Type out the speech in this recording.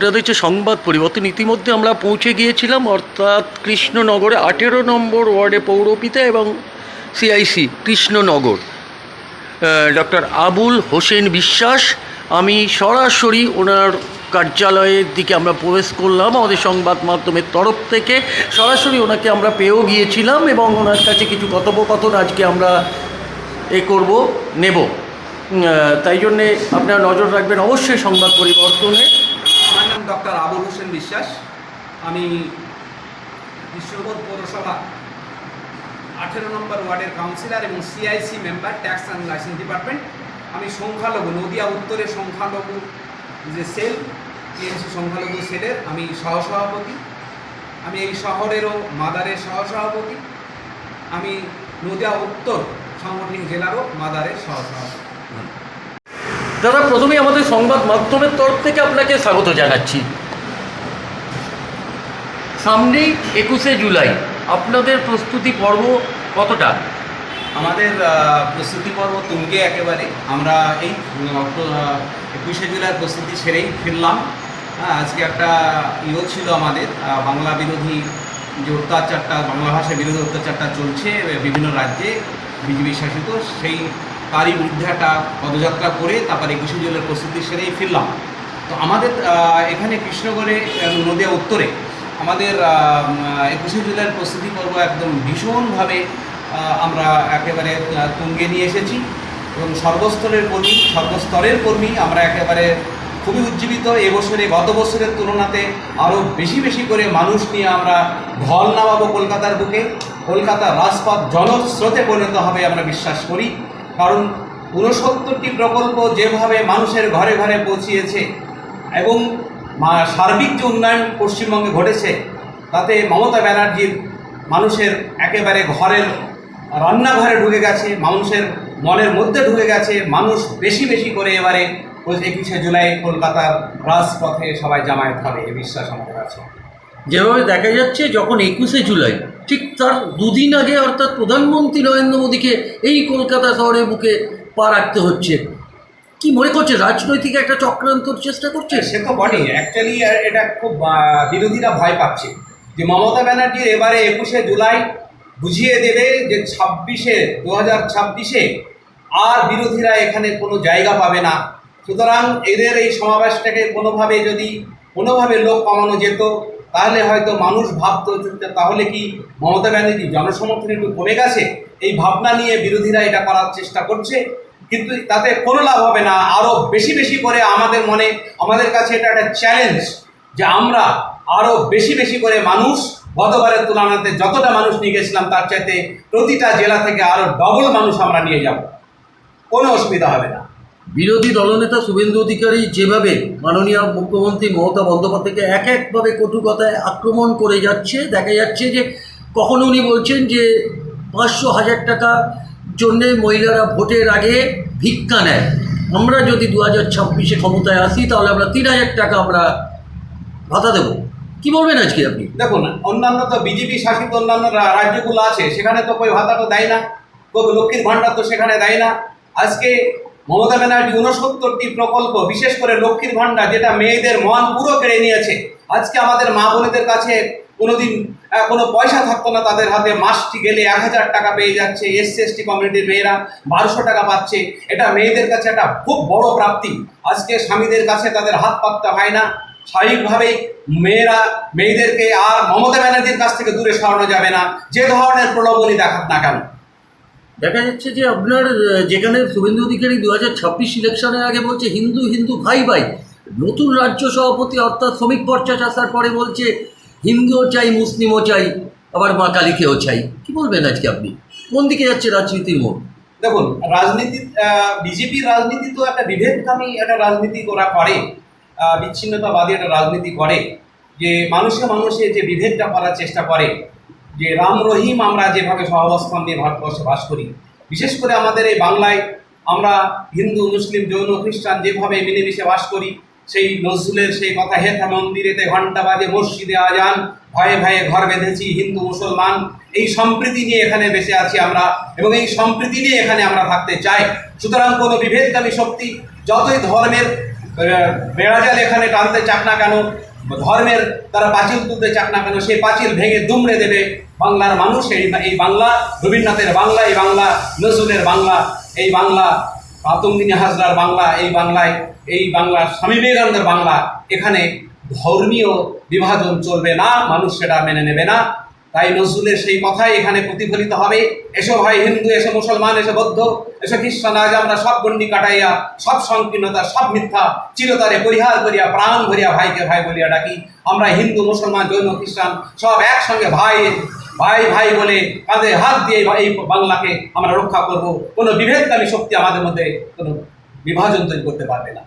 আপনাদের হচ্ছে সংবাদ পরিবর্তন। ইতিমধ্যে আমরা পৌঁছে গিয়েছিলাম, অর্থাৎ কৃষ্ণনগরে আঠেরো নম্বর ওয়ার্ডে পৌরপিতা এবং সিআইসি কৃষ্ণনগর। ডক্টর আবুল হোসেন বিশ্বাস, আমি সরাসরি ওনার কার্যালয়ের দিকে আমরা প্রবেশ করলাম, আমাদের সংবাদ মাধ্যমের তরফ থেকে। সরাসরি ওনাকে আমরা পেয়েও গিয়েছিলাম এবং ওনার কাছে কিছু কথোপকথন আজকে আমরা এ করব, নেব। তাই জন্যে আপনারা নজর রাখবেন অবশ্যই সংবাদ পরিবর্তনে। ডক্টর আবুল হোসেন বিশ্বাস। আমি বিশ্ববোধ পৌরসভা আঠেরো নম্বর ওয়ার্ডের কাউন্সিলর এবং CIC member tax and licence department আমি সংখ্যালঘু, নদিয়া উত্তরের সংখ্যালঘু যে সেল টিএমসি সংখ্যালঘু সেলের আমি সহসভাপতি। আমি এই শহরেরও মাদারের সহসভাপতি। আমি নদিয়া উত্তর সাংগঠনিক জেলারও মাদারের সহসভাপতি। দাদা প্রথমেই আমাদের সংবাদ মাধ্যমের তরফ থেকে আপনাকে স্বাগত জানাচ্ছি। সামনেই একুশে জুলাই। আপনাদের প্রস্তুতি পর্ব কতটা? আমাদের প্রস্তুতি পর্ব তুঙ্গে একেবারে। আমরা এই একুশে জুলাই প্রস্তুতি সেরেই ফিরলাম। হ্যাঁ আজকে একটা ইয়ে ছিল আমাদের বাংলা বিরোধী যে অত্যাচারটা, বাংলা ভাষা বিরোধী অত্যাচারটা চলছে, বিভিন্ন রাজ্যে বিজেপি শাসিত, সেই তারই বিরুদ্ধে একটা পদযাত্রা করে তারপর একুশে জুলাইয়ের প্রস্তুতি সেরেই ফিরলাম। তো আমাদের এখানে কৃষ্ণগড়ে নদিয়া উত্তরে আমাদের একুশে জুলাইয়ের প্রস্তুতি পর্ব একদম ভীষণভাবে আমরা একেবারে তুঙ্গে নিয়ে এসেছি। এবং সর্বস্তরের কর্মী সর্বস্তরের কর্মী আমরা একেবারে খুবই উজ্জীবিত। এবছরে গত বছরের তুলনাতে আরও বেশি বেশি করে মানুষ নিয়ে আমরা ঢল নামাবো কলকাতার বুকে। কলকাতা রাজপথ জনস্রোতে পরিণত হবে আমরা বিশ্বাস করি। কারণ ঊনসত্তরটি প্রকল্প যেভাবে মানুষের ঘরে ঘরে পৌঁছিয়েছে এবং সার্বিক যে উন্নয়ন পশ্চিমবঙ্গে ঘটেছে, তাতে মমতা ব্যানার্জির মানুষের একেবারে ঘরের রান্নাঘরে ঢুকে গেছে, মানুষের মনের মধ্যে ঢুকে গেছে, মানুষ বেশি বেশি করে এবারে একুশে জুলাই কলকাতার রাজপথে সবাই জামায়াত হবে, এ বিশ্বাস আমাদের আছে। যেভাবে দেখা যাচ্ছে, যখন একুশে জুলাই ঠিক তার দুদিন আগে অর্থাৎ প্রধানমন্ত্রী নরেন্দ্র মোদীকে এই কলকাতা শহরের বুকে পা রাখতে হচ্ছে। কি মনে করছে? রাজনৈতিক একটা চক্রান্তর চেষ্টা করছে? সে তো বটেই। অ্যাকচুয়ালি এটা খুব বিরোধীরা ভয় পাচ্ছে। যে মমতা ব্যানার্জি এবারে একুশে জুলাই বুঝিয়ে দেবে যে ছাব্বিশে, দু হাজার ছাব্বিশে আর বিরোধীরা এখানে কোনো জায়গা পাবে না। সুতরাং এদের এই সমাবেশটাকে কোনোভাবে যদি, কোনোভাবে লোক কমানো যেত তাহলে হয়তো মানুষ ভাবতো তাহলে কি মমতা ব্যানার্জি জনসমর্থন একটু কমে গেছে? এই ভাবনা নিয়ে বিরোধীরা এটা করার চেষ্টা করছে। কিন্তু তাতে কোনো লাভ হবে না। আরও বেশি বেশি করে আমাদের মনে, আমাদের কাছে এটা একটা চ্যালেঞ্জ যে আমরা আরও বেশি বেশি করে মানুষ গতবারের তুলনাতে যতটা মানুষ নিয়ে গেছিলাম, তার চাইতে প্রতিটা জেলা থেকে আরও ডবল মানুষ আমরা নিয়ে যাব। কোনো অসুবিধা হবে না। বিরোধী দলনেতা শুভেন্দু অধিকারী যেভাবে মাননীয় মুখ্যমন্ত্রী মমতা বন্দ্যোপাধ্যায়কে এক একভাবে কটু কথায় আক্রমণ করে যাচ্ছে, দেখা যাচ্ছে যে কখনো উনি বলছেন যে পাঁচশো হাজার টাকা জন্যে মহিলারা ভোটের আগে ভিক্ষা নেয়। আমরা যদি দু হাজার ছাব্বিশে ক্ষমতায় আসি, তাহলে আমরা তিন হাজার টাকা আমরা ভাতা দেবো। কি বলবেন আজকে আপনি? দেখুন, অন্যান্য তো বিজেপি শাসিত অন্যান্য রাজ্যগুলো আছে, সেখানে তো কই ভাতা তো দেয় না। লক্ষ্মীর ভাণ্ডার তো সেখানে দেয় না। আজকে মমতা ব্যানার্জি উনসত্তরটি প্রকল্প, বিশেষ করে লক্ষ্মীর ভাণ্ডার, যেটা মেয়েদের মন পুরো কেড়ে নিয়েছে। আজকে আমাদের মা বোনেদের কাছে কোনোদিন কোনো পয়সা থাকতো না তাদের হাতে। মাসটি গেলে এক হাজার টাকা পেয়ে যাচ্ছে এসসি এসটি কমিউনিটির মেয়েরা, বারোশো টাকা পাচ্ছে। এটা মেয়েদের কাছে একটা খুব বড় প্রাপ্তি। আজকে স্বামীদের কাছে তাদের হাত পাততে হয় না। স্বাভাবিকভাবেই মেয়েরা, মেয়েদেরকে আর মমতা ব্যানার্জির কাছ থেকে দূরে সরানো যাবে না। যে ধরনের প্রলোভনই দেখাক না কেন। দেখা যাচ্ছে যে আপনার যেখানে শুভেন্দু অধিকারী দু হাজার ছাব্বিশ ইলেকশনের আগে বলছে, হিন্দু হিন্দু, ভাই ভাই। নতুন রাজ্য সভাপতি অর্থাৎ শ্রমিক পর্চাস আসার পরে বলছে, হিন্দুও চাই, মুসলিমও চাই, আবার মা কালীকেও চাই। কি বলবেন আজকে আপনি? কোন দিকে যাচ্ছে রাজনীতির মোড়? দেখুন, রাজনীতি বিজেপির রাজনীতি তো একটা বিভেদকামী একটা রাজনীতি ওরা করে। বিচ্ছিন্নতাবাদী একটা রাজনীতি করে। যে মানুষে মানুষে যে বিভেদটা করার চেষ্টা করে যে রাম রহিম আমরা যেভাবে সহাবস্থান নিয়ে ভারতবর্ষে বাস করি, বিশেষ করে আমাদের এই বাংলায় আমরা হিন্দু, মুসলিম, জৈন, খ্রিস্টান যেভাবে মিলেমিশে বাস করি, সেই নজরুলের সেই কথা হেথা মন্দিরেতে ঘণ্টা বাজে, মসজিদে আজান, ভয়ে ভয়ে ঘর বেঁধেছি, হিন্দু, মুসলমান, এই সম্প্রীতি নিয়ে এখানে বেঁচে আছি আমরা এবং এই সম্প্রীতি নিয়ে এখানে আমরা থাকতে চাই। সুতরাং কোনো বিভেদকামী শক্তি, যতই ধর্মের বেড়াজাল এখানে টানতে চাক না কেন ধর্মের তারা পাঁচিল তুলতে চাক না কেন, সেই পাঁচিল ভেঙে দুমড়ে দেবে বাংলার মানুষ। এই এই বাংলা, রবীন্দ্রনাথের বাংলা, এই বাংলা, নজরুলের বাংলা, এই বাংলা আতঙ্গিনী হাজরার বাংলা, এই বাংলায়, এই বাংলা স্বামী বিবেকানন্দের বাংলা। এখানে ধর্মীয় বিভাজন চলবে না, মানুষ সেটা মেনে নেবে না। তাই নজরুলের সেই কথাই এখানে প্রতিফলিত হবে। এসো ভাই হিন্দু, এসো মুসলমান, এসো বৌদ্ধ, এসো খ্রিস্টান, আজ আমরা সব গণ্ডি কাটাইয়া, সব সংকীর্ণতা, সব মিথ্যা চিরতরে পরিহার করিয়া, প্রাণ ভরিয়া ভাইকে ভাই বলিয়া ডাকি। আমরা হিন্দু, মুসলমান, জৈন, খ্রিস্টান সব একসঙ্গে ভাই ভাই ভাই বলে কাঁধে হাত দিয়ে এই বাংলাকে আমরা রক্ষা করব। কোনো বিভেদকামী শক্তি আমাদের মধ্যে কোনো বিভাজন তৈরি করতে পারবে না।